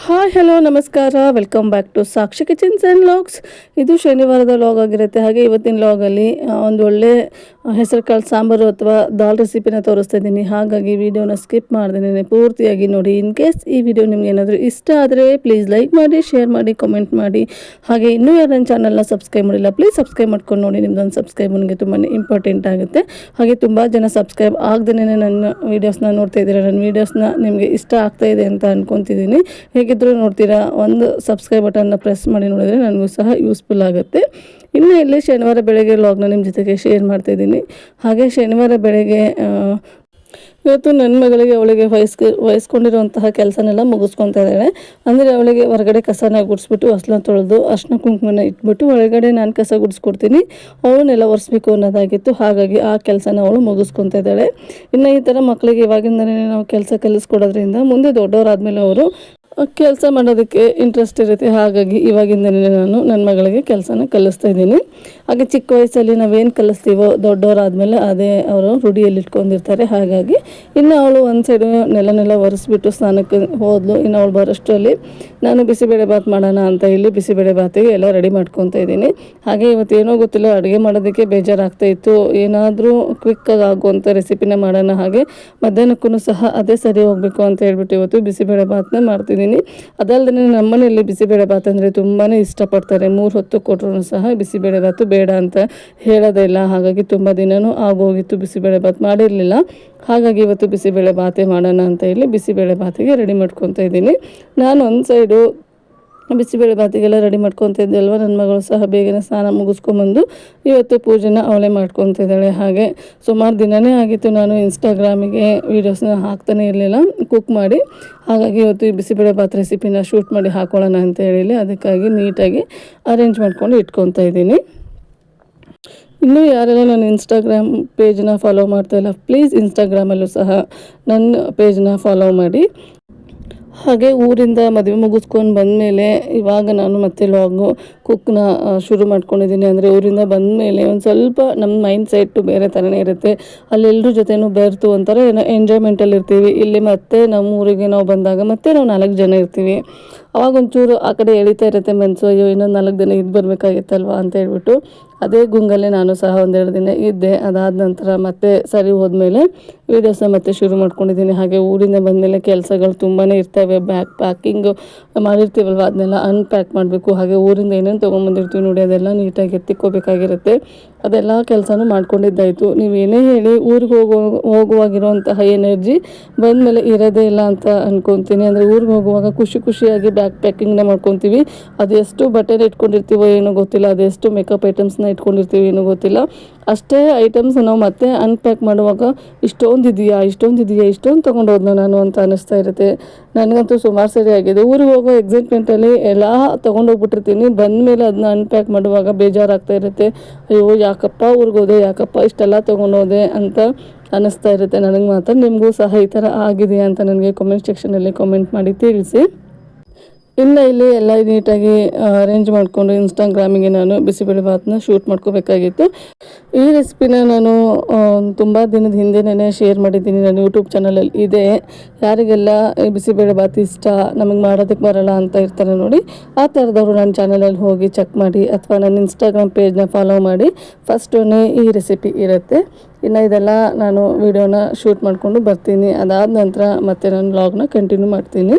Hi hello ನಮಸ್ಕಾರ. Welcome back to Sakshi kitchens and logs ಇದು ಶನಿವಾರದ ಲಾಗ್ ಆಗಿರುತ್ತೆ. ಹಾಗೆ ಇವತ್ತಿನ ಲಾಗಲ್ಲಿ ಒಂದು ಒಳ್ಳೆ ಹೆಸರು ಕಾಳು, ಸಾಂಬಾರು ಅಥವಾ ದಾಲ್ ರೆಸಿಪಿನ ತೋರಿಸ್ತಾ ಇದ್ದೀನಿ. ಹಾಗಾಗಿ ವಿಡಿಯೋನ ಸ್ಕಿಪ್ ಮಾಡ್ದೇನೆ ಪೂರ್ತಿಯಾಗಿ ನೋಡಿ. ಇನ್ ಕೇಸ್ ಈ ವಿಡಿಯೋ ನಿಮ್ಗೆ ಏನಾದರೂ ಇಷ್ಟ ಆದರೆ ಪ್ಲೀಸ್ ಲೈಕ್ ಮಾಡಿ ಶೇರ್ ಮಾಡಿ ಕಮೆಂಟ್ ಮಾಡಿ. ಹಾಗೆ ಇನ್ನೂ ಯಾರು ನನ್ನ ಚಾನಲ್ನ ಸಬ್ಸ್ಕ್ರೈಬ್ ಮಾಡಿಲ್ಲ ಪ್ಲೀಸ್ ಸಬ್ಸ್ಕ್ರೈಬ್ ಮಾಡ್ಕೊಂಡು ನೋಡಿ. ನಿಮ್ದೊಂದು ಸಬ್ಸ್ಕ್ರೈಬ್ ನನಗೆ ತುಂಬಾ ಇಂಪಾರ್ಟೆಂಟ್ ಆಗುತ್ತೆ. ಹಾಗೆ ತುಂಬ ಜನ ಸಬ್ಸ್ಕ್ರೈಬ್ ಆಗದೇ ನನ್ನ ವೀಡಿಯೋಸ್ನ ನೋಡ್ತಾ ಇದ್ದೀರಾ? ನನ್ನ ವೀಡಿಯೋಸ್ನ ನಿಮಗೆ ಇಷ್ಟ ಆಗ್ತಾ ಇದೆ ಅಂತ ಅನ್ಕೊತಿದ್ದೀನಿ. ಹೇಗಿದ್ದರೂ ನೋಡ್ತೀರಾ, ಒಂದು ಸಬ್ಸ್ಕ್ರೈಬ್ ಬಟನ್ನ ಪ್ರೆಸ್ ಮಾಡಿ ನೋಡಿದರೆ ನನಗೂ ಸಹ ಯೂಸ್ಫುಲ್ ಆಗುತ್ತೆ. ಇನ್ನು ಇಲ್ಲಿ ಶನಿವಾರ ಬೆಳಗ್ಗೆ ಲಾಗ್ನ ನಿಮ್ಮ ಜೊತೆಗೆ ಶೇರ್ ಮಾಡ್ತಾಯಿದ್ದೀನಿ ಹಾಗೆ ಶನಿವಾರ ಬೆಳಗ್ಗೆ ಇವತ್ತು ನನ್ನ ಮಗಳಿಗೆ ಅವಳಿಗೆ ವಯಸ್ಕ ವಹಿಸ್ಕೊಂಡಿರುವಂತಹ ಕೆಲಸನೆಲ್ಲ ಮುಗಿಸ್ಕೊತಾ ಇದ್ದಾಳೆ. ಅಂದರೆ ಅವಳಿಗೆ ಹೊರಗಡೆ ಕಸನ ಗುಡಿಸ್ಬಿಟ್ಟು ಹಸ್ಲ ತೊಳೆದು ಅರ್ಶಿನ ಕುಂಕುಮನ ಇಟ್ಬಿಟ್ಟು ಒಳಗಡೆ ನಾನು ಕಸ ಗುಡಿಸ್ಕೊಡ್ತೀನಿ. ಅವಳನ್ನೆಲ್ಲ ಒರೆಸ್ಬೇಕು ಅನ್ನೋದಾಗಿತ್ತು. ಹಾಗಾಗಿ ಆ ಕೆಲಸನ ಅವಳು ಮುಗಿಸ್ಕೊತಾ ಇದ್ದಾಳೆ. ಇನ್ನು ಈ ಥರ ಮಕ್ಕಳಿಗೆ ಇವಾಗಿಂದಲೇ ನಾವು ಕೆಲಸ ಕಲಿಸ್ಕೊಡೋದ್ರಿಂದ ಮುಂದೆ ದೊಡ್ಡವರಾದ್ಮೇಲೆ ಅವರು ಕೆಲಸ ಮಾಡೋದಕ್ಕೆ ಇಂಟ್ರೆಸ್ಟ್ ಇರುತ್ತೆ. ಹಾಗಾಗಿ ಇವಾಗಿಂದಲೇ ನಾನು ನನ್ನ ಮಗಳಿಗೆ ಕೆಲಸನ ಕಲಿಸ್ತಾ ಇದ್ದೀನಿ. ಹಾಗೆ ಚಿಕ್ಕ ವಯಸ್ಸಲ್ಲಿ ನಾವೇನು ಕಲಿಸ್ತೀವೋ ದೊಡ್ಡವರಾದಮೇಲೆ ಅದೇ ಅವರು ರೂಢಿಯಲ್ಲಿ ಇಟ್ಕೊಂಡಿರ್ತಾರೆ ಹಾಗಾಗಿ ಇನ್ನು ಅವಳು ಒಂದು ಸೈಡು ನೆಲ ನೆಲ ಒರೆಸ್ಬಿಟ್ಟು ಸ್ನಾನಕ್ಕೆ ಹೋದ್ಲು. ಇನ್ನು ಅವಳು ಬರೋಷ್ಟರಲ್ಲಿ ನಾನು ಬಿಸಿಬೇಳೆ ಬಾತ್ ಮಾಡೋಣ ಅಂತ ಇಲ್ಲಿ ಬಿಸಿಬೇಳೆ ಬಾತಿಗೆ ಎಲ್ಲ ರೆಡಿ ಮಾಡ್ಕೊತ ಇದ್ದೀನಿ. ಹಾಗೆ ಇವತ್ತು ಏನೋ ಗೊತ್ತಿಲ್ಲ, ಅಡುಗೆ ಮಾಡೋದಕ್ಕೆ ಬೇಜಾರಾಗ್ತಾ ಇತ್ತು. ಏನಾದರೂ ಕ್ವಿಕ್ಕಾಗಿ ಆಗುವಂಥ ರೆಸಿಪಿನ ಮಾಡೋಣ. ಹಾಗೆ ಮಧ್ಯಾಹ್ನಕ್ಕೂ ಸಹ ಅದೇ ಸರಿ ಹೋಗಬೇಕು ಅಂತ ಹೇಳ್ಬಿಟ್ಟು ಇವತ್ತು ಬಿಸಿಬೇಳೆ ಬಾತನ್ನ ಮಾಡ್ತಿದ್ದೀನಿ ಅದಲ್ಲದೆ ನಮ್ಮನೆಯಲ್ಲಿ ಬಿಸಿಬೇಳೆ ಬಾತ್ ಅಂದರೆ ತುಂಬಾ ಇಷ್ಟಪಡ್ತಾರೆ. ಮೂರು ಹೊತ್ತು ಕೊಟ್ಟರು ಸಹ ಬಿಸಿಬೇಳೆ ಬಾತು ಬೇಡ ಅಂತ ಹೇಳೋದೇ ಇಲ್ಲ. ಹಾಗಾಗಿ ತುಂಬ ದಿನವೂ ಆಗೋಗಿತ್ತು ಬಿಸಿಬೇಳೆ ಬಾತ್ ಮಾಡಿರಲಿಲ್ಲ. ಹಾಗಾಗಿ ಇವತ್ತು ಬಿಸಿಬೇಳೆ ಭಾತೆ ಮಾಡೋಣ ಅಂತ ಹೇಳಿ ಬಿಸಿಬೇಳೆ ಬಾತಿಗೆ ರೆಡಿ ಮಾಡ್ಕೊತಾ ಇದ್ದೀನಿ. ನಾನು ಒಂದು ಸೈಡು ಬಿಸಿಬೇಳೆ ಬಾತಿಗೆಲ್ಲ ರೆಡಿ ಮಾಡ್ಕೊತಿದ್ದೆ ಅಲ್ವ ನನ್ನ ಮಗಳು ಸಹ ಬೇಗನೆ ಸ್ನಾನ ಮುಗಿಸ್ಕೊಂಬಂದು ಇವತ್ತು ಪೂಜೆನ ಅವಳೇ ಮಾಡ್ಕೊತಿದ್ದಾಳೆ ಹಾಗೆ. ಸುಮಾರು ದಿನವೇ ಆಗಿತ್ತು ನಾನು ಇನ್ಸ್ಟಾಗ್ರಾಮಿಗೆ ವೀಡಿಯೋಸ್ನ ಹಾಕ್ತಾನೆ ಇರಲಿಲ್ಲ ಕುಕ್ ಮಾಡಿ. ಹಾಗಾಗಿ ಇವತ್ತು ಈ ಬಿಸಿಬೇಳೆ ಬಾತ್ ರೆಸಿಪಿನ ಶೂಟ್ ಮಾಡಿ ಹಾಕೊಳ್ಳೋಣ ಅಂತ ಹೇಳಿ ಅದಕ್ಕಾಗಿ ನೀಟಾಗಿ ಅರೇಂಜ್ ಮಾಡ್ಕೊಂಡು ಇಟ್ಕೊತಾ ಇದ್ದೀನಿ. ಇನ್ನೂ ಯಾರೆಲ್ಲ ನನ್ನ ಇನ್ಸ್ಟಾಗ್ರಾಮ್ ಪೇಜ್ನ ಫಾಲೋ ಮಾಡ್ತಾ ಇಲ್ಲ ಪ್ಲೀಸ್ ಇನ್ಸ್ಟಾಗ್ರಾಮಲ್ಲೂ ಸಹ ನನ್ನ ಪೇಜ್ನ ಫಾಲೋ ಮಾಡಿ. ಹಾಗೆ ಊರಿಂದ ಮದುವೆ ಮುಗಿಸ್ಕೊಂಡು ಬಂದಮೇಲೆ ಇವಾಗ ನಾನು ಮತ್ತೆ ಲಾಗು ಕುಕ್ನ ಶುರು ಮಾಡ್ಕೊಂಡಿದ್ದೀನಿ. ಅಂದರೆ ಊರಿಂದ ಬಂದಮೇಲೆ ಒಂದು ಸ್ವಲ್ಪ ನಮ್ಮ ಮೈಂಡ್ ಸೆಟ್ಟು ಬೇರೆ ಥರನೇ ಇರುತ್ತೆ. ಅಲ್ಲೆಲ್ಲರ ಜೊತೆನೂ ಬೆರ್ತು ಒಂಥರ ಏನೋ ಎಂಜಾಯ್ಮೆಂಟಲ್ಲಿ ಇರ್ತೀವಿ. ಇಲ್ಲಿ ಮತ್ತೆ ನಮ್ಮ ಊರಿಗೆ ನಾವು ಬಂದಾಗ ಮತ್ತೆ ನಾವು ನಾಲ್ಕು ಜನ ಇರ್ತೀವಿ. ಅವಾಗ ಒಂಚೂರು ಆ ಕಡೆ ಎಳಿತಾ ಇರುತ್ತೆ ಮನಸ್ಸು ಅಯ್ಯೋ, ಇನ್ನೊಂದು ನಾಲ್ಕು ದಿನ ಇದು ಬರಬೇಕಾಗಿತ್ತಲ್ವ ಅಂತ ಹೇಳ್ಬಿಟ್ಟು ಅದೇ ಗುಂಗಲ್ಲೇ ನಾನು ಸಹ ಒಂದೆರಡು ದಿನ ಇದ್ದೆ. ಅದಾದ ನಂತರ ಮತ್ತೆ ಸರಿ ಹೋದ್ಮೇಲೆ ವೀಡಿಯೋಸ್ನ ಮತ್ತೆ ಶುರು ಮಾಡ್ಕೊಂಡಿದ್ದೀನಿ. ಹಾಗೆ ಊರಿಂದ ಬಂದಮೇಲೆ ಕೆಲಸಗಳು ತುಂಬಾ ಇರ್ತವೆ. ಬ್ಯಾಗ್ ಪ್ಯಾಕಿಂಗು ಮಾಡಿರ್ತೀವಲ್ವ? ಅದನ್ನೆಲ್ಲ ಅನ್ಪ್ಯಾಕ್ ಮಾಡಬೇಕು. ಹಾಗೆ ಊರಿಂದ ಏನೇನು ತೊಗೊಂಬಂದಿರ್ತೀವಿ ನೋಡಿ, ಅದೆಲ್ಲ ನೀಟಾಗಿ ಎತ್ತಿಕ್ಕೋಬೇಕಾಗಿರುತ್ತೆ ಅದೆಲ್ಲ ಕೆಲಸನೂ ಮಾಡ್ಕೊಂಡಿದ್ದಾಯಿತು. ನೀವು ಏನೇ ಹೇಳಿ ಊರಿಗೆ ಹೋಗೋ, ಹೋಗುವಾಗಿರುವಂತಹ ಎನರ್ಜಿ ಬಂದಮೇಲೆ ಇರೋದೇ ಇಲ್ಲ ಅಂತ ಅಂದ್ಕೊತೀನಿ ಅಂದರೆ ಊರಿಗೆ ಹೋಗುವಾಗ ಖುಷಿ ಖುಷಿಯಾಗಿ ಬ್ಯಾಗ್ ಪ್ಯಾಕಿಂಗ್ನ ಮಾಡ್ಕೊತೀವಿ. ಅದೆಷ್ಟು ಬಟ್ಟೆನ ಇಟ್ಕೊಂಡಿರ್ತೀವೋ ಏನೋ ಗೊತ್ತಿಲ್ಲ. ಅದೆಷ್ಟು ಮೇಕಪ್ ಐಟಮ್ಸ್ನ ಇಟ್ಕೊಂಡಿರ್ತೀವಿ ಏನೋ ಗೊತ್ತಿಲ್ಲ. ಅಷ್ಟೇ ಐಟಮ್ಸ್ ನಾವು ಮತ್ತೆ ಅನ್ಪ್ಯಾಕ್ ಮಾಡುವಾಗ ಇಷ್ಟೊಂದು ಇದೆಯಾ ಇಷ್ಟೊಂದು ಇದೆಯಾ, ಇಷ್ಟೊಂದು ತೊಗೊಂಡು ಹೋದ್ನ ನಾನು ಅಂತ ಅನ್ನಿಸ್ತಾ ಇರುತ್ತೆ. ನನಗಂತೂ ಸುಮಾರು ಸರಿ ಆಗಿದೆ. ಊರಿಗೆ ಹೋಗೋ ಎಕ್ಸೈಟ್ಮೆಂಟಲ್ಲಿ ಎಲ್ಲ ತೊಗೊಂಡೋಗ್ಬಿಟ್ಟಿರ್ತೀನಿ. ಬಂದಮೇಲೆ ಅದನ್ನ ಅನ್ಪ್ಯಾಕ್ ಮಾಡುವಾಗ ಬೇಜಾರಾಗ್ತಾ ಇರುತ್ತೆ. ಅಯ್ಯೋ, ಯಾಕಪ್ಪ ಊರಿಗೆ ಹೋದೆ, ಯಾಕಪ್ಪ ಇಷ್ಟೆಲ್ಲ ತೊಗೊಂಡೋದೆ ಅಂತ ಅನ್ನಿಸ್ತಾ ಇರುತ್ತೆ. ನನಗೆ ಮಾತ್ರ ನಿಮಗೂ ಸಹ ಈ ಥರ ಆಗಿದೆಯಾ ಅಂತ ನನಗೆ ಕಾಮೆಂಟ್ ಸೆಕ್ಷನಲ್ಲಿ ಕಾಮೆಂಟ್ ಮಾಡಿ ತಿಳಿಸಿ. ಇನ್ನು ಇಲ್ಲಿ ಎಲ್ಲ ನೀಟಾಗಿ ಅರೇಂಜ್ ಮಾಡಿಕೊಂಡು ಇನ್ಸ್ಟಾಗ್ರಾಮಿಗೆ ನಾನು ಬಿಸಿಬೇಳೆ ಭಾತನ್ನ ಶೂಟ್ ಮಾಡ್ಕೋಬೇಕಾಗಿತ್ತು. ಈ ರೆಸಿಪಿನ ನಾನು ತುಂಬ ದಿನದ ಹಿಂದೆನೇ ಶೇರ್ ಮಾಡಿದ್ದೀನಿ. ನನ್ನ ಯೂಟ್ಯೂಬ್ ಚಾನಲಲ್ಲಿ ಇದೆ. ಯಾರಿಗೆಲ್ಲ ಬಿಸಿಬೇಳೆ ಭಾತ್ ಇಷ್ಟ, ನಮಗೆ ಮಾಡೋದಕ್ಕೆ ಬರಲ್ಲ ಅಂತ ಇರ್ತಾರೆ ನೋಡಿ, ಆ ಥರದವರು ನನ್ನ ಚಾನಲಲ್ಲಿ ಹೋಗಿ ಚೆಕ್ ಮಾಡಿ ಅಥವಾ ನನ್ನ ಇನ್ಸ್ಟಾಗ್ರಾಮ್ ಪೇಜ್ನ ಫಾಲೋ ಮಾಡಿ ಫಸ್ಟುನೇ ಈ ರೆಸಿಪಿ ಇರುತ್ತೆ. ಇನ್ನು ಇದೆಲ್ಲ ನಾನು ವಿಡಿಯೋನ ಶೂಟ್ ಮಾಡಿಕೊಂಡು ಬರ್ತೀನಿ. ಅದಾದ ನಂತರ ಮತ್ತೆ ನಾನು ವ್ಲಾಗ್ನ ಕಂಟಿನ್ಯೂ ಮಾಡ್ತೀನಿ.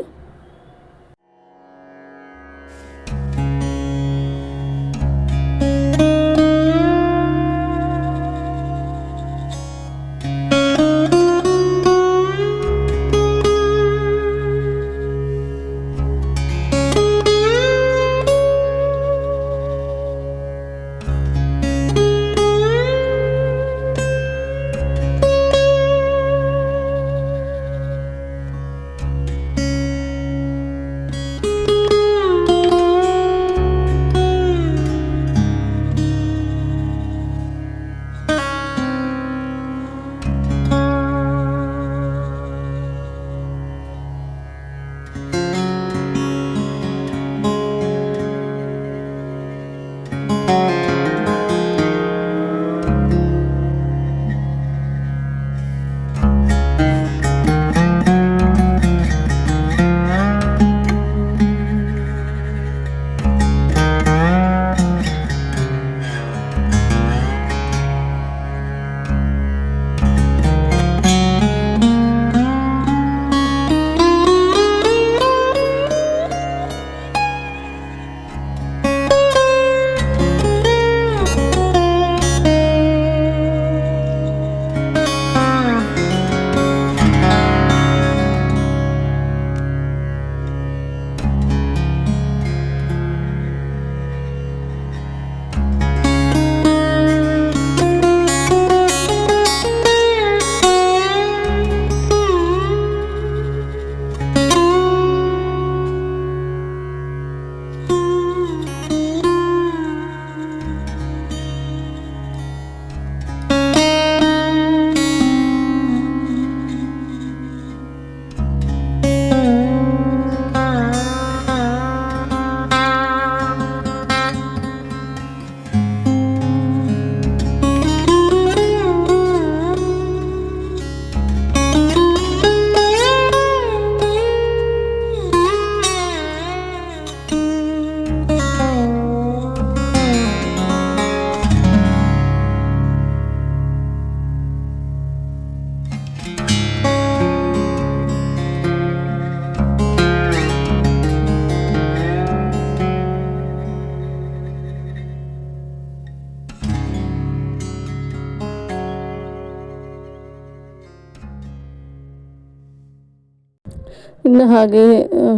ಇನ್ನು ಹಾಗೆ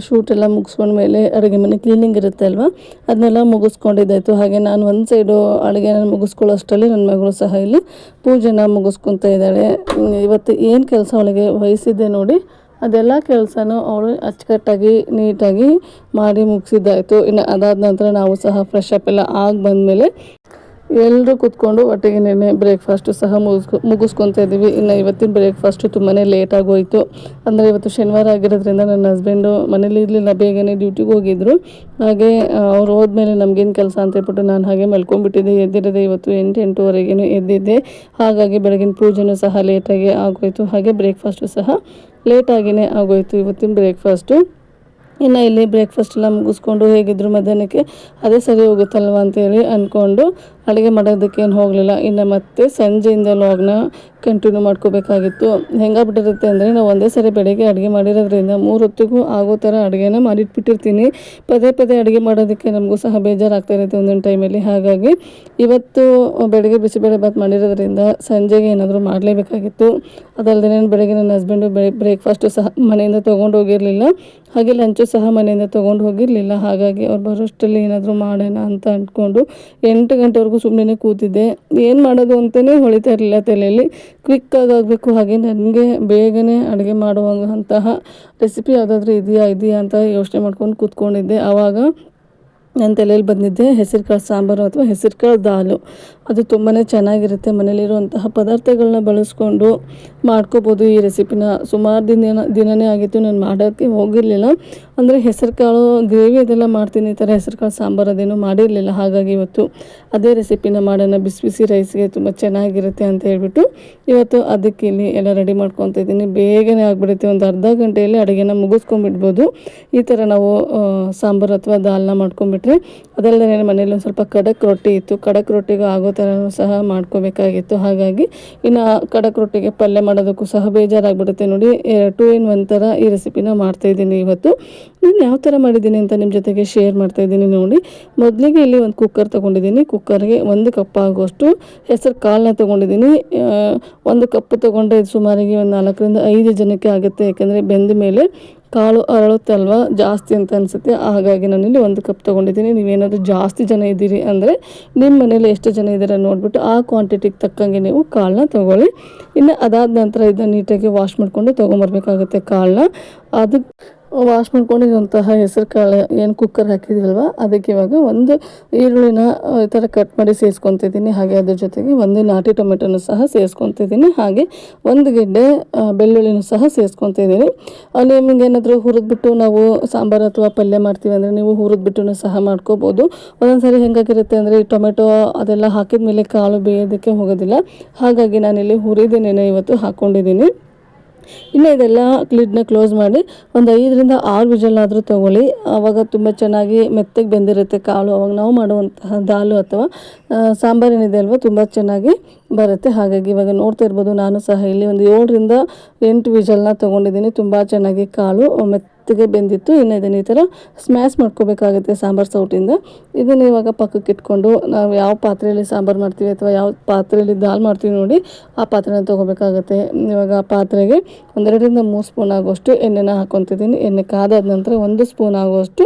ಶೂಟ್ ಎಲ್ಲ ಮುಗಿಸ್ಕೊಂಡ್ಮೇಲೆ ಅಡುಗೆ ಮನೆ ಕ್ಲೀನಿಂಗ್ ಇರುತ್ತೆ ಅಲ್ವಾ? ಅದನ್ನೆಲ್ಲ ಮುಗಿಸ್ಕೊಂಡಿದ್ದಾಯಿತು. ಹಾಗೆ ನಾನು ಒಂದು ಸೈಡು ಅಡುಗೆನ ಮುಗಿಸ್ಕೊಳ್ಳೋ ಅಷ್ಟರಲ್ಲಿ ನನ್ನ ಮಗಳು ಸಹ ಇಲ್ಲಿ ಪೂಜೆನ ಮುಗಿಸ್ಕೊತಾ ಇದ್ದಾಳೆ. ಇವತ್ತು ಏನು ಕೆಲಸ ಅವಳಿಗೆ ವಹಿಸಿದ್ದೆ ನೋಡಿ, ಅದೆಲ್ಲ ಕೆಲಸನೂ ಅವಳು ಅಚ್ಚುಕಟ್ಟಾಗಿ, ನೀಟಾಗಿ ಮಾಡಿ ಮುಗಿಸಿದ್ದಾಯಿತು. ಇನ್ನು ಅದಾದ ನಂತರ ನಾವು ಸಹ ಫ್ರೆಶ್ ಅಪ್ ಎಲ್ಲ ಆಗಿ ಬಂದಮೇಲೆ ಎಲ್ಲರೂ ಕೂತ್ಕೊಂಡು ಒಟ್ಟಿಗೆ ನೆನೆ ಬ್ರೇಕ್ಫಾಸ್ಟು ಸಹ ಮುಗಿಸ್ಕೊ ಮುಗಿಸ್ಕೊತಾ ಇದ್ದೀವಿ. ಇನ್ನು ಇವತ್ತಿನ ಬ್ರೇಕ್ಫಾಸ್ಟು ತುಂಬಾ ಲೇಟ್ ಹೋಯಿತು ಅಂದರೆ ಇವತ್ತು ಶನಿವಾರ ಆಗಿರೋದ್ರಿಂದ ನನ್ನ ಹಸ್ಬೆಂಡು ಮನೇಲಿ ಇರಲಿಲ್ಲ, ಬೇಗನೆ ಡ್ಯೂಟಿಗೆ ಹೋಗಿದ್ರು. ಹಾಗೆ ಅವ್ರು ಹೋದ್ಮೇಲೆ ನಮಗೇನು ಕೆಲಸ ಅಂತ ಹೇಳ್ಬಿಟ್ಟು ನಾನು ಹಾಗೆ ಮಲ್ಕೊಂಡ್ಬಿಟ್ಟಿದ್ದೆ. ಎದ್ದಿರದೆ ಇವತ್ತು ಎಂಟು, ಎಂಟೂವರೆಗೇನು ಎದ್ದಿದ್ದೆ. ಹಾಗಾಗಿ ಬೆಳಗಿನ ಪೂಜೆನೂ ಸಹ ಲೇಟಾಗಿ ಆಗೋಯಿತು. ಹಾಗೆ ಬ್ರೇಕ್ಫಾಸ್ಟು ಸಹ ಲೇಟಾಗಿಯೇ ಆಗೋಯಿತು ಇವತ್ತಿನ ಬ್ರೇಕ್ಫಾಸ್ಟು ಇನ್ನು ಇಲ್ಲಿ ಬ್ರೇಕ್ಫಾಸ್ಟ್ ಎಲ್ಲ ಮುಗಿಸ್ಕೊಂಡು ಹೇಗಿದ್ರು ಮಧ್ಯಾಹ್ನಕ್ಕೆ ಅದೇ ಸರಿ ಹೋಗುತ್ತಲ್ವ ಅಂತೇಳಿ ಅಂದ್ಕೊಂಡು ಅಡುಗೆ ಮಾಡೋದಕ್ಕೆ ಏನು ಹೋಗಲಿಲ್ಲ. ಇನ್ನು ಮತ್ತೆ ಸಂಜೆಯಿಂದ ಲಾಗ್ನ ಕಂಟಿನ್ಯೂ ಮಾಡ್ಕೋಬೇಕಾಗಿತ್ತು. ಹೆಂಗಾಗ್ಬಿಟ್ಟಿರುತ್ತೆ ಅಂದರೆ ನಾವು ಒಂದೇ ಸರಿ ಬೆಳಗ್ಗೆ ಅಡುಗೆ ಮಾಡಿರೋದ್ರಿಂದ ಮೂರು ಹೊತ್ತಿಗೂ ಆಗೋ ಥರ ಅಡುಗೆನ ಮಾಡಿಟ್ಬಿಟ್ಟಿರ್ತೀನಿ. ಪದೇ ಪದೇ ಅಡುಗೆ ಮಾಡೋದಕ್ಕೆ ನಮಗೂ ಸಹ ಬೇಜಾರಾಗ್ತಾ ಇರುತ್ತೆ ಒಂದೊಂದು ಟೈಮಲ್ಲಿ ಹಾಗಾಗಿ ಇವತ್ತು ಬೆಳಗ್ಗೆ ಬಿಸಿಬೇಳೆ ಭಾತ್ ಮಾಡಿರೋದ್ರಿಂದ ಸಂಜೆಗೆ ಏನಾದರೂ ಮಾಡಲೇಬೇಕಾಗಿತ್ತು. ಅದಲ್ಲದೆ ನಾನು ಬೆಳಗ್ಗೆ ನನ್ನ ಹಸ್ಬೆಂಡು ಬ್ರೇಕ್ಫಾಸ್ಟು ಸಹ ಮನೆಯಿಂದ ತೊಗೊಂಡು ಹೋಗಿರಲಿಲ್ಲ. ಹಾಗೆ ಲಂಚು ಸಹ ಮನೆಯಿಂದ ತೊಗೊಂಡು ಹೋಗಿರಲಿಲ್ಲ. ಹಾಗಾಗಿ ಅವ್ರು ಬರೋಷ್ಟರಲ್ಲಿ ಏನಾದರೂ ಮಾಡೋಣ ಅಂತ ಅಂದ್ಕೊಂಡು ಎಂಟು ಗಂಟೆವರೆಗೂ ಸುಮ್ಮನೆ ಕೂತಿದ್ದೆ. ಏನು ಮಾಡೋದು ಅಂತಲೇ ಹೊಳಿತಾ ಇರಲಿಲ್ಲ ತಲೆಯಲ್ಲಿ. ಕ್ವಿಕ್ಕಾಗಿ ಆಗಬೇಕು ಹಾಗೆ ನನಗೆ ಬೇಗನೆ ಅಡುಗೆ ಮಾಡುವಂತಹ ರೆಸಿಪಿ ಯಾವುದಾದ್ರೂ ಇದೆಯಾ ಇದೆಯಾ ಅಂತ ಯೋಚನೆ ಮಾಡ್ಕೊಂಡು ಕೂತ್ಕೊಂಡಿದ್ದೆ. ಆವಾಗ ನನ್ನ ತಲೆಯಲ್ಲಿ ಬಂದಿದ್ದೆ ಹೆಸರು ಕಾಳು ಸಾಂಬಾರು ಅಥವಾ ಹೆಸರು ಕಾಳು ದಾಲು. ಅದು ತುಂಬಾ ಚೆನ್ನಾಗಿರುತ್ತೆ. ಮನೇಲಿರುವಂತಹ ಪದಾರ್ಥಗಳನ್ನ ಬಳಸ್ಕೊಂಡು ಮಾಡ್ಕೋಬೋದು. ಈ ರೆಸಿಪಿನ ಸುಮಾರು ದಿನ ದಿನವೇ ಆಗಿತ್ತು ನಾನು ಮಾಡೋಕ್ಕೆ ಹೋಗಿರಲಿಲ್ಲ. ಅಂದರೆ ಹೆಸರುಕಾಳು ಗ್ರೇವಿ ಅದೆಲ್ಲ ಮಾಡ್ತೀನಿ ಈ ಥರ ಹೆಸರು ಕಾಳು ಸಾಂಬಾರು ಅದೇನೂ ಮಾಡಿರಲಿಲ್ಲ. ಹಾಗಾಗಿ ಇವತ್ತು ಅದೇ ರೆಸಿಪಿನ ಮಾಡೋಣ. ಬಿಸಿ ಬಿಸಿ ರೈಸ್ಗೆ ತುಂಬ ಚೆನ್ನಾಗಿರುತ್ತೆ ಅಂತ ಹೇಳ್ಬಿಟ್ಟು ಇವತ್ತು ಅದಕ್ಕೆ ಇಲ್ಲಿ ಎಲ್ಲ ರೆಡಿ ಮಾಡ್ಕೊತ ಇದ್ದೀನಿ. ಬೇಗನೆ ಆಗಿಬಿಡುತ್ತೆ. ಒಂದು ಅರ್ಧ ಗಂಟೆಯಲ್ಲಿ ಅಡುಗೆನ ಮುಗಿಸ್ಕೊಂಡ್ಬಿಡ್ಬೋದು. ಈ ಥರ ನಾವು ಸಾಂಬಾರು ಅಥವಾ ದಾಲ್ನ ಮಾಡ್ಕೊಂಡ್ಬಿಟ್ರೆ ಅದಲ್ಲದೆ ಮನೇಲಿ ಒಂದು ಸ್ವಲ್ಪ ಖಡಕ್ ರೊಟ್ಟಿ ಇತ್ತು. ಖಡಕ್ ರೊಟ್ಟಿಗೆ ಆಗೋ ಥರನೂ ಸಹ ಮಾಡ್ಕೋಬೇಕಾಗಿತ್ತು. ಹಾಗಾಗಿ ಇನ್ನು ಖಡಕ್ ರೊಟ್ಟಿಗೆ ಪಲ್ಯ ಮಾಡೋದಕ್ಕೂ ಸಹ ಬೇಜಾರಾಗ್ಬಿಡುತ್ತೆ ನೋಡಿ. ಟೂ ಇನ್ ಒನ್ ಥರ ಈ ರೆಸಿಪಿನ ಮಾಡ್ತಾಯಿದ್ದೀನಿ ಇವತ್ತು. ನಾನು ಯಾವ ಥರ ಮಾಡಿದ್ದೀನಿ ಅಂತ ನಿಮ್ಮ ಜೊತೆಗೆ ಶೇರ್ ಮಾಡ್ತಾ ಇದ್ದೀನಿ ನೋಡಿ. ಮೊದಲಿಗೆ ಇಲ್ಲಿ ಒಂದು ಕುಕ್ಕರ್ ತೊಗೊಂಡಿದ್ದೀನಿ. ಕುಕ್ಕರ್ಗೆ ಒಂದು ಕಪ್ ಆಗುವಷ್ಟು ಹೆಸರು ಕಾಳನ್ನ ತೊಗೊಂಡಿದ್ದೀನಿ. ಒಂದು ಕಪ್ ತೊಗೊಂಡ್ರೆ ಸುಮಾರಿಗೆ ಒಂದು ನಾಲ್ಕರಿಂದ ಐದು ಜನಕ್ಕೆ ಆಗುತ್ತೆ. ಯಾಕಂದರೆ ಬೆಂದ ಮೇಲೆ ಕಾಳು ಅರಳುತ್ತಲ್ವ ಜಾಸ್ತಿ ಅಂತ ಅನಿಸುತ್ತೆ. ಹಾಗಾಗಿ ನಾನಿಲ್ಲಿ ಒಂದು ಕಪ್ ತೊಗೊಂಡಿದ್ದೀನಿ. ನೀವೇನಾದರೂ ಜಾಸ್ತಿ ಜನ ಇದ್ದೀರಿ ಅಂದರೆ ನಿಮ್ಮ ಮನೇಲಿ ಎಷ್ಟು ಜನ ಇದ್ದೀರ ನೋಡಿಬಿಟ್ಟು ಆ ಕ್ವಾಂಟಿಟಿಗೆ ತಕ್ಕಂಗೆ ನೀವು ಕಾಳನ್ನ ತೊಗೊಳ್ಳಿ. ಇನ್ನು ಅದಾದ ನಂತರ ಇದನ್ನ ನೀಟಾಗಿ ವಾಶ್ ಮಾಡಿಕೊಂಡು ತೊಗೊಂಬರ್ಬೇಕಾಗುತ್ತೆ ಕಾಳನ್ನ. ಅದಕ್ಕೆ ವಾಶ್ ಮಾಡ್ಕೊಂಡಿರುವಂತಹ ಹೆಸರು ಕಾಳು ಏನು ಕುಕ್ಕರ್ ಹಾಕಿದ್ದೀವಲ್ವ ಅದಕ್ಕೆ ಇವಾಗ ಒಂದು ಈರುಳ್ಳಿನ ಈ ಥರ ಕಟ್ ಮಾಡಿ ಸೇರಿಸ್ಕೊತಿದ್ದೀನಿ. ಹಾಗೆ ಅದ್ರ ಜೊತೆಗೆ ಒಂದು ನಾಟಿ ಟೊಮೆಟೊನು ಸಹ ಸೇರಿಸ್ಕೊತಿದ್ದೀನಿ. ಹಾಗೆ ಒಂದು ಗೆಡ್ಡೆ ಬೆಳ್ಳುಳ್ಳಿನೂ ಸಹ ಸೇರಿಸ್ಕೊತಿದ್ದೀನಿ. ಅಲ್ಲಿ ನಿಮಗೇನಾದರೂ ಹುರಿದ್ಬಿಟ್ಟು ನಾವು ಸಾಂಬಾರು ಅಥವಾ ಪಲ್ಯ ಮಾಡ್ತೀವಿ ಅಂದರೆ ನೀವು ಹುರಿದ್ಬಿಟ್ಟು ಸಹ ಮಾಡ್ಕೋಬೋದು. ಒಂದೊಂದ್ಸರಿ ಹೆಂಗಾಗಿರುತ್ತೆ ಅಂದರೆ ಈ ಟೊಮೆಟೊ ಅದೆಲ್ಲ ಹಾಕಿದ ಮೇಲೆ ಕಾಳು ಬೇಯೋದಕ್ಕೆ ಹೋಗೋದಿಲ್ಲ. ಹಾಗಾಗಿ ನಾನಿಲ್ಲಿ ಹುರಿದೇನೆ ಇವತ್ತು ಹಾಕ್ಕೊಂಡಿದ್ದೀನಿ ಇನ್ನು ಇದೆಲ್ಲ ಕ್ಲಿಡ್ನ ಕ್ಲೋಸ್ ಮಾಡಿ ಒಂದು ಐದರಿಂದ ಆರು ವಿಜಲ್ನಾದರೂ ತೊಗೊಳ್ಳಿ. ಆವಾಗ ತುಂಬ ಚೆನ್ನಾಗಿ ಮೆತ್ತಗೆ ಬೆಂದಿರುತ್ತೆ ಕಾಳು. ಅವಾಗ ನಾವು ಮಾಡುವಂತಹ ದಾಲು ಅಥವಾ ಸಾಂಬಾರೇನಿದೆ ಅಲ್ವ, ತುಂಬ ಚೆನ್ನಾಗಿ ಬರುತ್ತೆ. ಹಾಗಾಗಿ ಇವಾಗ ನೋಡ್ತಾ ಇರ್ಬೋದು, ನಾನು ಸಹ ಇಲ್ಲಿ ಒಂದು ಏಳರಿಂದ ಎಂಟು ವಿಜಲ್ನ ತೊಗೊಂಡಿದ್ದೀನಿ. ತುಂಬ ಚೆನ್ನಾಗಿ ಕಾಳು ಮೆತ್ತಗೆ ಬೆಂದಿತ್ತು, ಇನ್ನು ಇದನ್ನು ಈ ಥರ ಸ್ಮ್ಯಾಶ್ ಮಾಡ್ಕೋಬೇಕಾಗುತ್ತೆ ಸಾಂಬಾರು ಸೌಟಿಂದ. ಇದನ್ನು ಇವಾಗ ಪಕ್ಕಕ್ಕೆ ಇಟ್ಕೊಂಡು ನಾವು ಯಾವ ಪಾತ್ರೆಯಲ್ಲಿ ಸಾಂಬಾರು ಮಾಡ್ತೀವಿ ಅಥವಾ ಯಾವ ಪಾತ್ರೆಯಲ್ಲಿ ದಾಲ್ ಮಾಡ್ತೀವಿ ನೋಡಿ, ಆ ಪಾತ್ರೆನ ತೊಗೋಬೇಕಾಗುತ್ತೆ. ಇವಾಗ ಆ ಪಾತ್ರೆಗೆ ಒಂದೆರಡರಿಂದ ಮೂರು ಸ್ಪೂನ್ ಆಗುವಷ್ಟು ಎಣ್ಣೆನ ಹಾಕ್ಕೊತಿದ್ದೀನಿ ಎಣ್ಣೆ ಕಾದಾದ ನಂತರ ಒಂದು ಸ್ಪೂನ್ ಆಗುವಷ್ಟು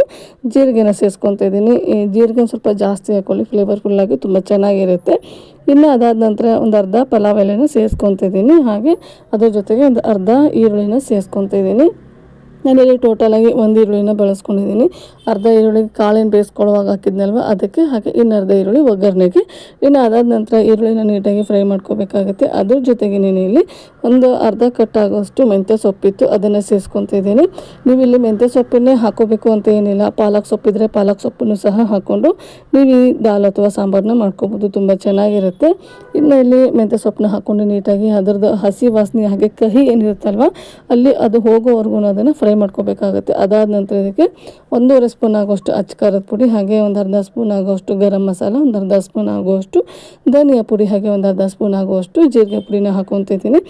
ಜೀರಿಗೆನ ಸೇರಿಸ್ಕೊತಾ ಇದ್ದೀನಿ. ಈ ಜೀರಿಗೆ ಸ್ವಲ್ಪ ಜಾಸ್ತಿ ಹಾಕ್ಕೊಳ್ಳಿ ಫ್ಲೇವರ್ಫುಲ್ಲಾಗಿ ತುಂಬ ಚೆನ್ನಾಗಿರುತ್ತೆ. ಇನ್ನು ಅದಾದ ನಂತರ ಒಂದು ಅರ್ಧ ಪಲಾವ್ ಎಲೆನ ಸೇರಿಸ್ಕೊತಿದ್ದೀನಿ ಹಾಗೆ ಅದ್ರ ಜೊತೆಗೆ ಒಂದು ಅರ್ಧ ಈರುಳ್ಳಿನ ಸೇರಿಸ್ಕೊತಾ ಇದ್ದೀನಿ ನಾನಿಲ್ಲಿ ಟೋಟಲಾಗಿ ಒಂದು ಈರುಳ್ಳಿನ ಬಳಸ್ಕೊಂಡಿದ್ದೀನಿ. ಅರ್ಧ ಈರುಳ್ಳಿ ಕಾಳೇನು ಬೇಯಿಸ್ಕೊಳ್ಳುವಾಗ ಹಾಕಿದ್ನಲ್ವ? ಅದಕ್ಕೆ ಹಾಗೆ ಇನ್ನು ಅರ್ಧ ಈರುಳ್ಳಿ ಒಗ್ಗರಣೆಗೆ. ಇನ್ನು ಅದಾದ ನಂತರ ಈರುಳ್ಳಿನ ನೀಟಾಗಿ ಫ್ರೈ ಮಾಡ್ಕೋಬೇಕಾಗುತ್ತೆ. ಅದ್ರ ಜೊತೆಗೆ ನಾನು ಇಲ್ಲಿ ಒಂದು ಅರ್ಧ ಕಟ್ ಆಗೋಷ್ಟು ಮೆಂತ್ಯ ಸೊಪ್ಪಿತ್ತು. ಅದನ್ನು ಸೇರಿಸ್ಕೊತಿದ್ದೀನಿ ನೀವು ಇಲ್ಲಿ ಮೆಂತ್ಯ ಸೊಪ್ಪನ್ನೇ ಹಾಕೋಬೇಕು ಅಂತ ಏನಿಲ್ಲ. ಪಾಲಕ್ ಸೊಪ್ಪಿದ್ರೆ ಪಾಲಕ್ ಸೊಪ್ಪನ್ನು ಸಹ ಹಾಕ್ಕೊಂಡು ನೀವು ಈ ದಾಲ್ ಅಥವಾ ಸಾಂಬಾರನ್ನ ಮಾಡ್ಕೋಬೋದು. ತುಂಬ ಚೆನ್ನಾಗಿರುತ್ತೆ. ಇನ್ನು ಇಲ್ಲಿ ಮೆಂತ್ಯ ಸೊಪ್ಪನ್ನ ಹಾಕ್ಕೊಂಡು ನೀಟಾಗಿ ಅದರದ್ದು ಹಸಿ ವಾಸನೆ ಹಾಗೆ ಕಹಿ ಏನಿರುತ್ತಲ್ವ, ಅಲ್ಲಿ ಅದು ಹೋಗೋವರೆಗೂ ಅದನ್ನು ಫ್ರೈ ಮಾಡ್ಕೋಬೇಕಾಗುತ್ತೆ. ಅದಾದ ನಂತರ ಇದಕ್ಕೆ ಒಂದೂವರೆ ಸ್ಪೂನ್ ಆಗೋಷ್ಟು ಅಚ್ಚ ಖಾರದ ಪುಡಿ, ಹಾಗೆ ಒಂದು ಅರ್ಧ ಸ್ಪೂನ್ ಆಗೋಷ್ಟು ಗರಂ ಮಸಾಲ, ಒಂದು ಅರ್ಧ ಸ್ಪೂನ್ ಆಗುವಷ್ಟು ಧನಿಯಾ ಪುಡಿ, ಹಾಗೆ ಒಂದು ಅರ್ಧ ಸ್ಪೂನ್ ಆಗುವಷ್ಟು ಜೀರಿಗೆ ಪುಡಿನ ಹಾಕೊತಿದ್ದೀನಿ.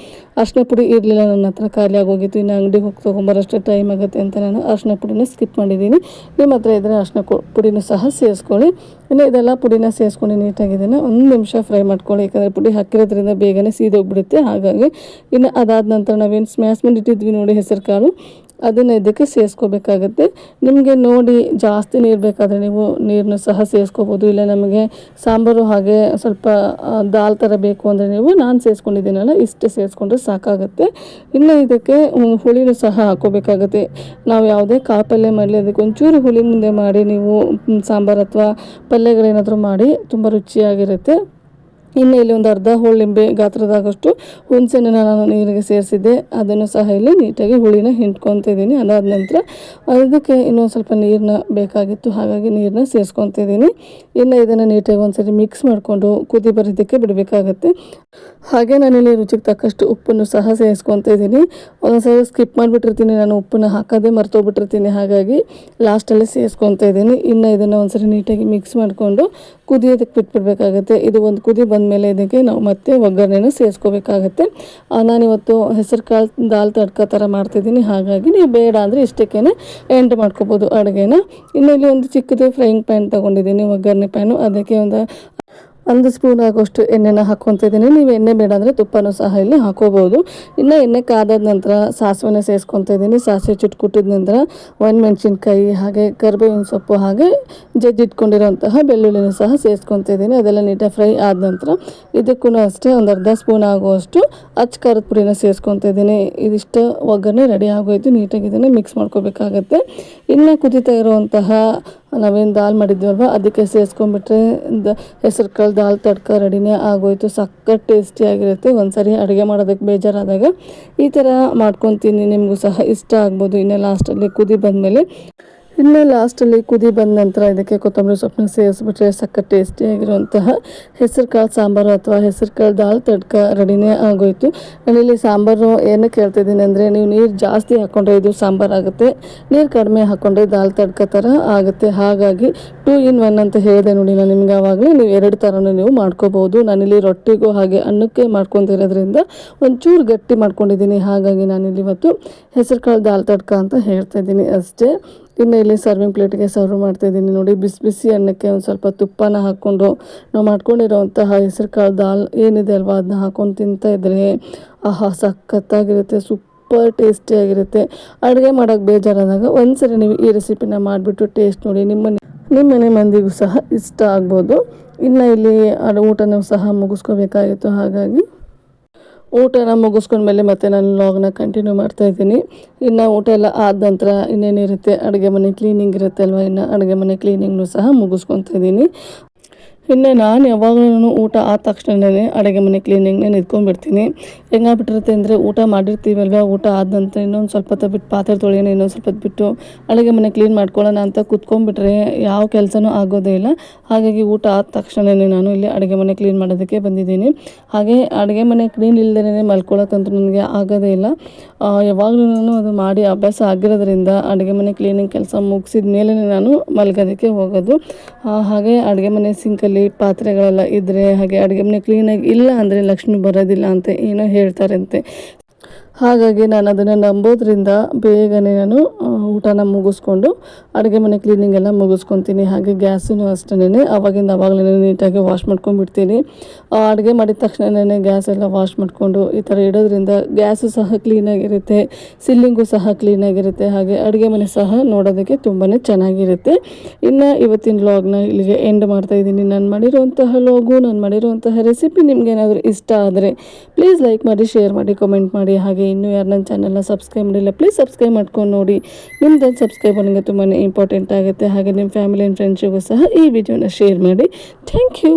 ಅರ್ಶಿನ ಪುಡಿ ಇರಲಿಲ್ಲ, ನನ್ನ ಹತ್ರ ಖಾಲಿ ಆಗೋಗಿತ್ತು. ಇನ್ನು ಅಂಗಡಿಗೆ ಹೋಗಿ ತೊಗೊಂಬರೋಷ್ಟು ಟೈಮ್ ಆಗುತ್ತೆ ಅಂತ ನಾನು ಅರ್ಶಿನ ಪುಡಿನ ಸ್ಕಿಪ್ ಮಾಡಿದ್ದೀನಿ. ನಿಮ್ಮ ಹತ್ರ ಇದ್ದರೆ ಅರ್ಶಿನ ಪುಡಿನೂ ಸಹ ಸೇರಿಸ್ಕೊಳ್ಳಿ. ಇನ್ನು ಇದೆಲ್ಲ ಪುಡಿನ ಸೇರಿಸ್ಕೊಂಡು ನೀಟಾಗಿ ಒಂದು ನಿಮಿಷ ಫ್ರೈ ಮಾಡ್ಕೊಳ್ಳಿ. ಯಾಕಂದರೆ ಪುಡಿ ಹಾಕಿರೋದ್ರಿಂದ ಬೇಗನೆ ಸೀದೋಗ್ಬಿಡುತ್ತೆ. ಹಾಗಾಗಿ ಇನ್ನು ಅದಾದ ನಂತರ ನಾವೇನು ಸ್ಮ್ಯಾಶ್ ಮಾಡಿ ಇಟ್ಟಿದ್ವಿ ನೋಡಿ ಹೆಸರು ಕಾಳು ಅದನ್ನು ಇದಕ್ಕೆ ಸೇರಿಸ್ಕೋಬೇಕಾಗತ್ತೆ. ನಿಮಗೆ ನೋಡಿ ಜಾಸ್ತಿ ನೀರು ಬೇಕಾದರೆ ನೀವು ನೀರನ್ನು ಸಹ ಸೇರಿಸ್ಕೋಬೋದು. ಇಲ್ಲ ನಮಗೆ ಸಾಂಬಾರು ಹಾಗೆ ಸ್ವಲ್ಪ ದಾಲ್ ಥರ ಬೇಕು ಅಂದರೆ ನೀವು ನಾನು ಸೇರಿಸ್ಕೊಂಡಿದ್ದೀನಲ್ಲ ಇಷ್ಟು ಸೇರಿಸ್ಕೊಂಡ್ರೆ ಸಾಕಾಗುತ್ತೆ. ಇನ್ನು ಇದಕ್ಕೆ ಹುಳಿನೂ ಸಹ ಹಾಕೋಬೇಕಾಗತ್ತೆ ನಾವು ಯಾವುದೇ ಕಾಳು ಪಲ್ಯ ಮಾಡಲಿ, ಅದಕ್ಕೆ ಒಂಚೂರು ಹುಳಿ ಮುಂದೆ ಮಾಡಿ ನೀವು ಸಾಂಬಾರು ಅಥವಾ ಪಲ್ಯಗಳೇನಾದರೂ ಮಾಡಿ, ತುಂಬ ರುಚಿಯಾಗಿರುತ್ತೆ. ಇನ್ನು ಇಲ್ಲಿ ಒಂದು ಅರ್ಧ ಹೋಳಿಂಬೆ ಗಾತ್ರದಾಗಷ್ಟು ಹುಣಸೆನ ನಾನು ನೀರಿಗೆ ಸೇರಿಸಿದ್ದೆ. ಅದನ್ನು ಸಹ ಇಲ್ಲಿ ನೀಟಾಗಿ ಹುಳಿನ ಹಿಂಡ್ಕೊತಿದ್ದೀನಿ. ಅದಾದ ನಂತರ ಅದಕ್ಕೆ ಇನ್ನೊಂದು ಸ್ವಲ್ಪ ನೀರನ್ನ ಬೇಕಾಗಿತ್ತು. ಹಾಗಾಗಿ ನೀರನ್ನ ಸೇರಿಸ್ಕೊತಿದ್ದೀನಿ. ಇನ್ನು ಇದನ್ನು ನೀಟಾಗಿ ಒಂದ್ಸರಿ ಮಿಕ್ಸ್ ಮಾಡಿಕೊಂಡು ಕುದಿ ಬರೋದಕ್ಕೆ ಬಿಡಬೇಕಾಗತ್ತೆ. ಹಾಗೆ ನಾನಿಲ್ಲಿ ರುಚಿಗೆ ತಕ್ಕಷ್ಟು ಉಪ್ಪನ್ನು ಸಹ ಸೇರಿಸ್ಕೊತಿದ್ದೀನಿ. ಒಂದೊಂದ್ಸರಿ ಸ್ಕಿಪ್ ಮಾಡಿಬಿಟ್ಟಿರ್ತೀನಿ. ನಾನು ಉಪ್ಪನ್ನು ಹಾಕೋದೇ ಮರ್ತೋಗ್ಬಿಟ್ಟಿರ್ತೀನಿ. ಹಾಗಾಗಿ ಲಾಸ್ಟಲ್ಲಿ ಸೇರಿಸ್ಕೊತಾ ಇದ್ದೀನಿ ಇನ್ನು ಇದನ್ನು ಒಂದ್ಸರಿ ನೀಟಾಗಿ ಮಿಕ್ಸ್ ಮಾಡಿಕೊಂಡು ಕುದಿಯೋದಕ್ಕೆ ಬಿಟ್ಬಿಡ್ಬೇಕಾಗತ್ತೆ. ಇದು ಒಂದು ಕುದಿ ಬಂದಮೇಲೆ ಇದಕ್ಕೆ ನಾವು ಮತ್ತೆ ಒಗ್ಗರಣೆನೂ ಸೇರಿಸ್ಕೋಬೇಕಾಗತ್ತೆ. ನಾನಿವತ್ತು ಹೆಸರು ಕಾಳು ದಾಲ್ ತಡ್ಕ ಥರ ಮಾಡ್ತಿದ್ದೀನಿ. ಹಾಗಾಗಿ ನೀವು ಬೇಡ ಅಂದರೆ ಇಷ್ಟಕ್ಕೇ ಎಂಡ್ ಮಾಡ್ಕೋಬೋದು ಅಡುಗೆನ. ಇನ್ನು ಇಲ್ಲಿ ಒಂದು ಚಿಕ್ಕದು ಫ್ರೈಯಿಂಗ್ ಪ್ಯಾನ್ ತೊಗೊಂಡಿದ್ದೀನಿ, ಒಗ್ಗರಣೆ ಪ್ಯಾನು ಅದಕ್ಕೆ ಒಂದು ಒಂದು ಸ್ಪೂನ್ ಆಗೋಷ್ಟು ಎಣ್ಣೆನ ಹಾಕೊತ ಇದ್ದೀನಿ. ನೀವು ಎಣ್ಣೆ ಬೇಡ ಅಂದರೆ ತುಪ್ಪನೂ ಸಹ ಇಲ್ಲಿ ಹಾಕೋಬೋದು ಇನ್ನು ಎಣ್ಣೆ ಕಾದಾದ ನಂತರ ಸಾಸಿವೆನ ಸೇರಿಸ್ಕೊತ ಇದ್ದೀನಿ. ಸಾಸಿವೆ ಚುಟ್ಕುಟ್ಟಿದ ನಂತರ ಒಣಮೆಣ್ಸಿನ್ಕಾಯಿ, ಹಾಗೆ ಕರ್ಬೇವಿನ ಸೊಪ್ಪು, ಹಾಗೆ ಜಜ್ಜಿಟ್ಕೊಂಡಿರೋಂತಹ ಬೆಳ್ಳುಳ್ಳಿನೂ ಸಹ ಸೇರಿಸ್ಕೊತ ಇದ್ದೀನಿ. ಅದೆಲ್ಲ ನೀಟಾಗಿ ಫ್ರೈ ಆದ ನಂತರ ಇದಕ್ಕೂ ಅಷ್ಟೇ ಒಂದು ಅರ್ಧ ಸ್ಪೂನ್ ಆಗುವಷ್ಟು ಅಚ್ಚ ಖಾರದ ಪುಡಿನ ಸೇರಿಸ್ಕೊತ ಇದ್ದೀನಿ. ಇದಿಷ್ಟು ಒಗ್ಗರಣೆ ರೆಡಿ ಆಗೋಯ್ತು. ನೀಟಾಗಿ ಇದನ್ನು ಮಿಕ್ಸ್ ಮಾಡ್ಕೋಬೇಕಾಗತ್ತೆ. ಇನ್ನು ಕುದಿತಾ ಇರುವಂತಹ ನಾವೇನು ದಾಲ್ ಮಾಡಿದ್ವಲ್ವ? ಅದಕ್ಕೆ ಸೇರಿಸ್ಕೊಂಡ್ಬಿಟ್ರೆ ದ ಹೆಸರು ಕಾಳು ದಾಲ್ ತಡ್ಕ ರೆಡಿನೇ ಆಗೋಯ್ತು. ಸಖತ್ ಟೇಸ್ಟಿಯಾಗಿರುತ್ತೆ ಒಂದ್ಸರಿ ಅಡುಗೆ ಮಾಡೋದಕ್ಕೆ ಬೇಜಾರಾದಾಗ ಈ ಥರ ಮಾಡ್ಕೊತೀನಿ. ನಿಮಗೂ ಸಹ ಇಷ್ಟ ಆಗ್ಬೋದು. ಇನ್ನು ಲಾಸ್ಟಲ್ಲಿ ಕುದಿ ಬಂದಮೇಲೆ. ಇನ್ನು ಲಾಸ್ಟಲ್ಲಿ ಕುದಿ ಬಂದ ನಂತರ ಇದಕ್ಕೆ ಕೊತ್ತಂಬರಿ ಸೊಪ್ಪನ್ನ ಸೇರಿಸ್ಬಿಟ್ರೆ ಸಕ್ಕ ಟೇಸ್ಟಿಯಾಗಿರುವಂತಹ ಹೆಸರು ಕಾಳು ಸಾಂಬಾರು ಅಥವಾ ಹೆಸರು ಕಾಳು ದಾಲ್ ತಡ್ಕ ರೆಡಿನೇ ಆಗೋಯ್ತು. ನಾನಿಲ್ಲಿ ಸಾಂಬಾರು ಏನಕ್ಕೆ ಹೇಳ್ತಿದ್ದೀನಿ ಅಂದರೆ ನೀವು ನೀರು ಜಾಸ್ತಿ ಹಾಕ್ಕೊಂಡ್ರೆ ಇದು ಸಾಂಬಾರು ಆಗುತ್ತೆ, ನೀರು ಕಡಿಮೆ ಹಾಕ್ಕೊಂಡ್ರೆ ದಾಲ್ ತಡ್ಕ ಥರ ಆಗುತ್ತೆ. ಹಾಗಾಗಿ ಟೂ ಇನ್ ಒನ್ ಅಂತ ಹೇಳಿದೆ ನೋಡಿ ನಾನು ನಿಮ್ಗೆ ಆವಾಗಲೇ, ನೀವು ಎರಡು ಥರನೂ ನೀವು ಮಾಡ್ಕೋಬೋದು ನಾನಿಲ್ಲಿ ರೊಟ್ಟಿಗೂ ಹಾಗೆ ಅನ್ನಕ್ಕೆ ಮಾಡ್ಕೊತಿರೋದ್ರಿಂದ ಒಂಚೂರು ಗಟ್ಟಿ ಮಾಡ್ಕೊಂಡಿದ್ದೀನಿ. ಹಾಗಾಗಿ ನಾನಿಲ್ಲಿ ಇವತ್ತು ಹೆಸರು ಕಾಳು ದಾಲ್ ತಡ್ಕ ಅಂತ ಹೇಳ್ತಾ ಇದ್ದೀನಿ ಅಷ್ಟೇ. ಇನ್ನು ಇಲ್ಲಿ ಸರ್ವಿಂಗ್ ಪ್ಲೇಟಿಗೆ ಸರ್ವ್ ಮಾಡ್ತಾ ಇದ್ದೀನಿ ನೋಡಿ, ಬಿಸಿ ಬಿಸಿ ಅನ್ನಕ್ಕೆ ಒಂದು ಸ್ವಲ್ಪ ತುಪ್ಪನ ಹಾಕ್ಕೊಂಡು ನಾವು ಮಾಡ್ಕೊಂಡಿರೋವಂತಹ ಹೆಸರು ಕಾಳು ದಾಲ್ ಏನಿದೆ ಅಲ್ವಾ? ಅದನ್ನ ಹಾಕ್ಕೊಂಡು ತಿಂತಾ ಇದ್ರೆ ಆಹಾ, ಸಖತ್ತಾಗಿರುತ್ತೆ ಸೂಪರ್ ಟೇಸ್ಟಿಯಾಗಿರುತ್ತೆ ಅಡುಗೆ ಮಾಡೋಕ್ಕೆ ಬೇಜಾರಾದಾಗ ಒಂದ್ಸರಿ ನೀವು ಈ ರೆಸಿಪಿನ ಮಾಡಿಬಿಟ್ಟು ಟೇಸ್ಟ್ ನೋಡಿ, ನಿಮ್ಮ ನಿಮ್ಮ ಮನೆ ಮಂದಿಗೂ ಸಹ ಇಷ್ಟ ಆಗ್ಬೋದು. ಇನ್ನು ಇಲ್ಲಿ ಊಟನೂ ಸಹ ಮುಗಿಸ್ಕೋಬೇಕಾಗಿತ್ತು. ಹಾಗಾಗಿ ಊಟನ ಮುಗಿಸ್ಕೊಂಡ್ಮೇಲೆ ಮತ್ತೆ ನಾನು ಲಾಗ್ನ ಕಂಟಿನ್ಯೂ ಮಾಡ್ತಾ ಇದ್ದೀನಿ. ಇನ್ನು ಊಟ ಎಲ್ಲ ಆದ ನಂತರ ಇನ್ನೇನಿರುತ್ತೆ? ಅಡುಗೆ ಮನೆ ಕ್ಲೀನಿಂಗ್ ಇರುತ್ತೆ ಅಲ್ವಾ ಇನ್ನು? ಅಡುಗೆ ಮನೆ ಕ್ಲೀನಿಂಗ್ನು ಸಹ ಮುಗಿಸ್ಕೊತಾ ಇದ್ದೀನಿ. ಇನ್ನು ನಾನು ಯಾವಾಗಲೂ ಊಟ ಆದ ತಕ್ಷಣವೇ ಅಡುಗೆ ಮನೆ ಕ್ಲೀನಿಂಗ್ನೇ ನಿಂತ್ಕೊಂಡ್ಬಿಡ್ತೀನಿ. ಹೆಂಗಾಗ್ಬಿಟ್ಟಿರುತ್ತೆ ಅಂದರೆ ಊಟ ಮಾಡಿರ್ತೀವಲ್ವ? ಊಟ ಆದ ನಂತರ ಇನ್ನೊಂದು ಸ್ವಲ್ಪ ಹೊತ್ತು ಬಿಟ್ಟು ಪಾತ್ರೆ ತೊಳೆಯೋಣ, ಇನ್ನೊಂದು ಸ್ವಲ್ಪ ಬಿಟ್ಟು ಅಡುಗೆ ಮನೆ ಕ್ಲೀನ್ ಮಾಡ್ಕೊಳ್ಳೋಣ ಅಂತ ಕೂತ್ಕೊಂಡ್ಬಿಟ್ರೆ ಯಾವ ಕೆಲಸನೂ ಆಗೋದೇ ಇಲ್ಲ. ಹಾಗಾಗಿ ಊಟ ಆದ ತಕ್ಷಣವೇ ನಾನು ಇಲ್ಲಿ ಅಡುಗೆ ಮನೆ ಕ್ಲೀನ್ ಮಾಡೋದಕ್ಕೆ ಬಂದಿದ್ದೀನಿ. ಹಾಗೆ ಅಡುಗೆ ಮನೆ ಕ್ಲೀನ್ ಇಲ್ಲದೇ ಮಲ್ಕೊಳ್ಳೋಕ್ಕಂತೂ ನನಗೆ ಆಗೋದೇ ಇಲ್ಲ. ಯಾವಾಗಲೂ ಅದು ಮಾಡಿ ಅಭ್ಯಾಸ ಆಗಿರೋದ್ರಿಂದ ಅಡುಗೆ ಮನೆ ಕ್ಲೀನಿಂಗ್ ಕೆಲಸ ಮುಗಿಸಿದ ಮೇಲೆ ನಾನು ಮಲ್ಗೋದಕ್ಕೆ ಹೋಗೋದು. ಹಾಗೆ ಅಡುಗೆ ಮನೆ ಸಿಂಕಲ್ಲಿ ಪಾತ್ರೆಗಳೆಲ್ಲ ಇದ್ದರೆ ಹಾಗೆ ಅಡುಗೆ ಮನೆ ಕ್ಲೀನಾಗಿ ಇಲ್ಲ ಅಂದರೆ ಲಕ್ಷ್ಮಿ ಬರೋದಿಲ್ಲ ಅಂತ ಏನೋ ಹೇಳ್ತಾರಂತೆ. ಹಾಗಾಗಿ ನಾನು ಅದನ್ನು ನಂಬೋದ್ರಿಂದ ಬೇಗನೆ ನಾನು ಊಟನ ಮುಗಿಸ್ಕೊಂಡು ಅಡುಗೆ ಮನೆ ಕ್ಲೀನಿಂಗ್ ಎಲ್ಲ ಮುಗಿಸ್ಕೊತೀನಿ. ಹಾಗೆ ಗ್ಯಾಸನ್ನು ಅಷ್ಟೇ ಅವಾಗಿಂದ ಅವಾಗಲೇ ನೀಟಾಗಿ ವಾಶ್ ಮಾಡ್ಕೊಂಡ್ಬಿಡ್ತೀನಿ. ಅಡುಗೆ ಮಾಡಿದ ತಕ್ಷಣನೇ ಗ್ಯಾಸ್ ಎಲ್ಲ ವಾಶ್ ಮಾಡಿಕೊಂಡು ಈ ಥರ ಇಡೋದ್ರಿಂದ ಗ್ಯಾಸು ಸಹ ಕ್ಲೀನಾಗಿರುತ್ತೆ ಸಿಲ್ಲಿಂಗು ಸಹ ಕ್ಲೀನಾಗಿರುತ್ತೆ ಹಾಗೆ ಅಡುಗೆ ಮನೆ ಸಹ ನೋಡೋದಕ್ಕೆ ತುಂಬಾ ಚೆನ್ನಾಗಿರುತ್ತೆ. ಇನ್ನು ಇವತ್ತಿನ ಲಾಗ್ನ ಇಲ್ಲಿಗೆ ಎಂಡ್ ಮಾಡ್ತಾ ಇದ್ದೀನಿ. ನಾನು ಮಾಡಿರುವಂತಹ ಲಾಗು ನಾನು ಮಾಡಿರುವಂತಹ ರೆಸಿಪಿ ನಿಮ್ಗೇನಾದರೂ ಇಷ್ಟ ಆದರೆ ಪ್ಲೀಸ್ ಲೈಕ್ ಮಾಡಿ ಶೇರ್ ಮಾಡಿ ಕಮೆಂಟ್ ಮಾಡಿ. ಹಾಗೆ ಇನ್ನೂ ಯಾರು ನನ್ನ ಚಾನಲ್ನ ಸಬ್ಸ್ಕ್ರೈಬ್ ಮಾಡಿಲ್ಲ ಪ್ಲೀಸ್ ಸಬ್ಸ್ಕ್ರೈಬ್ ಮಾಡ್ಕೊಂಡು ನೋಡಿ. ನಿಮ್ದು ಸಬ್ಸ್ಕ್ರೈಬ್ ನನಗೆ ತುಂಬಾ ಇಂಪಾರ್ಟೆಂಟ್ ಆಗುತ್ತೆ. ಹಾಗೆ ನಿಮ್ಮ ಫ್ಯಾಮಿಲಿ ಆ್ಯಂಡ್ ಫ್ರೆಂಡ್ಸಿಗೂ ಸಹ ಈ ವಿಡಿಯೋನ ಶೇರ್ ಮಾಡಿ. Thank you